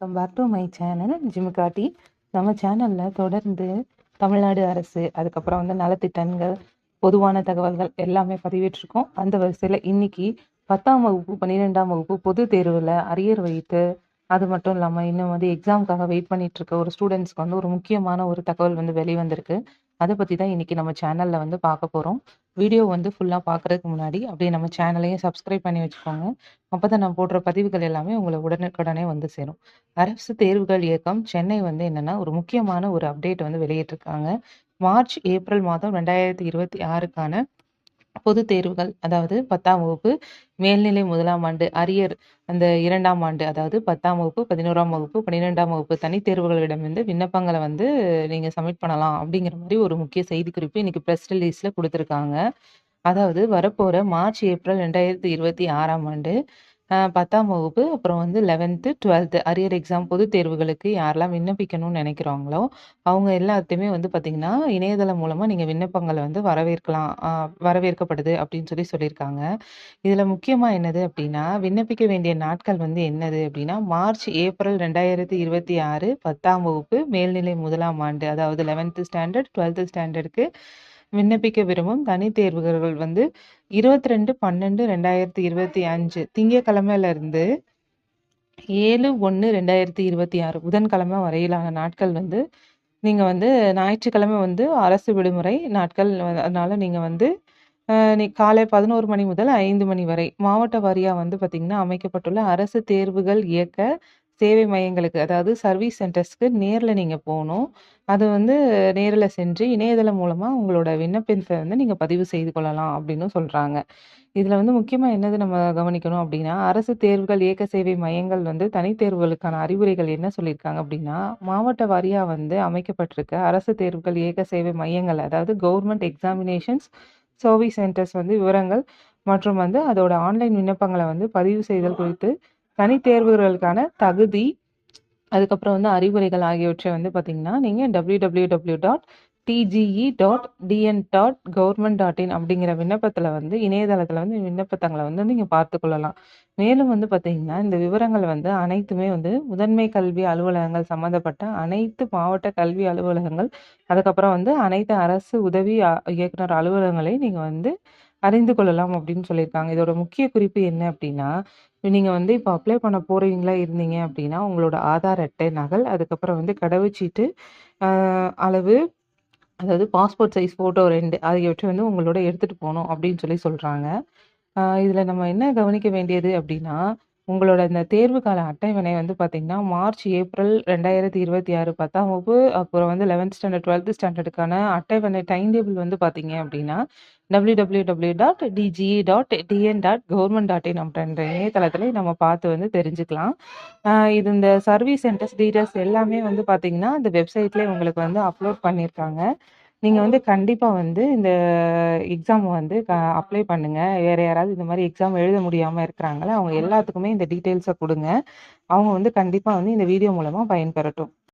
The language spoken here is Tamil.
Welcome back to my channel ஜிம்காட்டி. நம்ம சேனலில் தொடர்ந்து தமிழ்நாடு அரசு அதுக்கப்புறம் வந்து நலத்திட்டங்கள் பொதுவான தகவல்கள் எல்லாமே பதிவிட்டிருக்கோம் அந்த வரிசையில் இன்னைக்கு பத்தாம் வகுப்பு பன்னிரெண்டாம் வகுப்பு பொது தேர்வில் அரியர் வைத்து அது மட்டும் இல்லாமல் இன்னும் வந்து எக்ஸாமுக்காக வெயிட் பண்ணிட்டு இருக்க ஒரு ஸ்டூடெண்ட்ஸ்க்கு வந்து ஒரு முக்கியமான ஒரு தகவல் வந்து வெளிவந்திருக்கு. அதை பற்றி தான் இன்றைக்கி நம்ம சேனலில் வந்து பார்க்க போகிறோம் வீடியோ வந்து ஃபுல்லாக பார்க்குறதுக்கு முன்னாடி அப்படியே நம்ம சேனலையும் சப்ஸ்கிரைப் பண்ணி வச்சுக்கோங்க. அப்போ தான் நான் போடுற பதிவுகள் எல்லாமே உங்களை உடனுக்குடனே வந்து சேரும். அரசு தேர்வுகள் இயக்கம் சென்னை வந்து என்னென்னா ஒரு முக்கியமான ஒரு அப்டேட் வந்து வெளியிட்டிருக்காங்க. மார்ச் ஏப்ரல் மாதம் ரெண்டாயிரத்தி இருபத்தி ஆறுக்கான பொது தேர்வுகள் அதாவது பத்தாம் வகுப்பு மேல்நிலை முதலாம் ஆண்டு அரியர் அந்த இரண்டாம் ஆண்டு அதாவது பத்தாம் வகுப்பு பதினோராம் வகுப்பு பன்னிரெண்டாம் வகுப்பு தனித் தேர்வுகளிடமிருந்து விண்ணப்பங்களை வந்து நீங்கள் சப்மிட் பண்ணலாம் அப்படிங்கிற மாதிரி ஒரு முக்கிய செய்தி குறிப்பு இன்னைக்கு ப்ரெஸ் ரிலீஸில் கொடுத்துருக்காங்க. அதாவது வரப்போகிற மார்ச் ஏப்ரல் ரெண்டாயிரத்தி இருபத்தி ஆறாம் ஆண்டு பத்தாம் வகுப்பு அப்புறம் வந்து லெவன்த்து டுவெல்த்து அரியர் எக்ஸாம் பொது தேர்வுகளுக்கு யாரெல்லாம் விண்ணப்பிக்கணும்னு நினைக்கிறாங்களோ அவங்க எல்லாத்தையுமே வந்து பார்த்திங்கன்னா இணையதளம் மூலமாக நீங்கள் விண்ணப்பங்களை வந்து வரவேற்கலாம் வரவேற்கப்படுது அப்படின்னு சொல்லி சொல்லியிருக்காங்க. இதில் முக்கியமாக என்னது அப்படின்னா விண்ணப்பிக்க வேண்டிய நாட்கள் வந்து என்னது அப்படின்னா மார்ச் ஏப்ரல் ரெண்டாயிரத்தி இருபத்தி ஆறு பத்தாம் வகுப்பு மேல்நிலை முதலாம் ஆண்டு அதாவது லெவன்த்து ஸ்டாண்டர்ட் டுவெல்த்து ஸ்டாண்டர்டுக்கு விண்ணப்பிக்க விரும்பும் தனி தேர்வுகள் வந்து இருபத்தி ரெண்டு பன்னெண்டு ரெண்டாயிரத்தி இருபத்தி அஞ்சு திங்கக்கிழமையில இருந்து ஏழு ஒன்று ரெண்டாயிரத்தி இருபத்தி ஆறு புதன்கிழமை வரையிலான நாட்கள் வந்து நீங்கள் வந்து ஞாயிற்றுக்கிழமை வந்து அரசு விடுமுறை நாட்கள் அதனால் அதனால நீங்கள் வந்து நீ காலை பதினோரு மணி முதல் ஐந்து மணி வரை மாவட்ட வாரியாக வந்து பார்த்திங்கன்னா அமைக்கப்பட்டுள்ள அரசு தேர்வுகள் இயக்க சேவை மையங்களுக்கு அதாவது சர்வீஸ் சென்டர்ஸ்க்கு நேரில் நீங்கள் போகணும் அது வந்து நேரில் சென்று இணையதளம் மூலமாக உங்களோட விண்ணப்பத்தை வந்து நீங்கள் பதிவு செய்து கொள்ளலாம் அப்படின்னு சொல்கிறாங்க இதில் வந்து முக்கியமாக என்னது நம்ம கவனிக்கணும் அப்படின்னா அரசு தேர்வுகள் இயக்க சேவை மையங்கள் வந்து தனித்தேர்வுகளுக்கான அறிவுரைகள் என்ன சொல்லியிருக்காங்க அப்படின்னா மாவட்ட வாரியாக வந்து அமைக்கப்பட்டிருக்க அரசு தேர்வுகள் இயக்க சேவை மையங்கள் அதாவது கவர்மெண்ட் எக்ஸாமினேஷன்ஸ் சர்வீஸ் சென்டர்ஸ் வந்து விவரங்கள் மற்றும் வந்து அதோட ஆன்லைன் விண்ணப்பங்களை வந்து பதிவு செய்தல் குறித்து தனித்தேர்வுகளுக்கான தகுதி அதுக்கப்புறம் வந்து அறிவுரைகள் ஆகியவற்றை வந்து பார்த்தீங்கன்னா நீங்கள் W W W dot DGE dot TN dot government dot in அப்படிங்கிற விண்ணப்பத்தில் வந்து இணையதளத்தில் வந்து விண்ணப்பத்தங்களை வந்து நீங்கள் பார்த்துக்கொள்ளலாம் மேலும் வந்து பார்த்தீங்கன்னா இந்த விவரங்கள் வந்து அனைத்துமே வந்து முதன்மை கல்வி அலுவலகங்கள் சம்மந்தப்பட்ட அனைத்து மாவட்ட கல்வி அலுவலகங்கள் அதுக்கப்புறம் வந்து அனைத்து அரசு உதவி இயக்குனர் அலுவலகங்களையும் நீங்கள் வந்து அறிந்து கொள்ளலாம் அப்படின்னு சொல்லியிருக்காங்க. இதோட முக்கிய குறிப்பு என்ன அப்படின்னா நீங்கள் வந்து இப்போ அப்ளை பண்ண போறீங்களா இருந்தீங்க அப்படின்னா உங்களோட ஆதார் அட்டை நகல் அதுக்கப்புறம் வந்து கடவுச்சீட்டு அளவு அதாவது பாஸ்போர்ட் சைஸ் ஃபோட்டோ ரெண்டு ஆகியவற்றை வந்து உங்களோட எடுத்துகிட்டு போகணும் அப்படின்னு சொல்லி சொல்கிறாங்க இதில் நம்ம என்ன கவனிக்க வேண்டியது அப்படின்னா உங்களோட இந்த தேர்வு கால அட்டவணை வந்து பார்த்திங்கன்னா மார்ச் ஏப்ரல் ரெண்டாயிரத்தி இருபத்தி ஆறு பத்தாம் வகுப்பு அப்புறம் வந்து லெவன்த் ஸ்டாண்டர்ட் டுவெல்த் ஸ்டாண்டர்டுக்கான அட்டவணை டைம் டேபிள் வந்து பார்த்தீங்க அப்படின்னா W W W dot DGE dot TN dot government dot in அப்படின்ற இணையதளத்தில் நம்ம பார்த்து வந்து தெரிஞ்சுக்கலாம். இது இந்த சர்வீஸ் சென்டர்ஸ் டீட்டெயில்ஸ் எல்லாமே வந்து பார்த்தீங்கன்னா இந்த வெப்சைட்லேயே உங்களுக்கு வந்து அப்லோட் பண்ணியிருக்காங்க நீங்கள் வந்து கண்டிப்பாக வந்து இந்த எக்ஸாம் வந்து அப்ளை பண்ணுங்க. வேற யாராவது இந்த மாதிரி எக்ஸாம் எழுத முடியாமல் இருக்கிறாங்களா அவங்க எல்லாத்துக்குமே இந்த டீட்டெயில்ஸை கொடுங்க. அவங்க வந்து கண்டிப்பாக வந்து இந்த வீடியோ மூலமாக பயன்பெறட்டும்.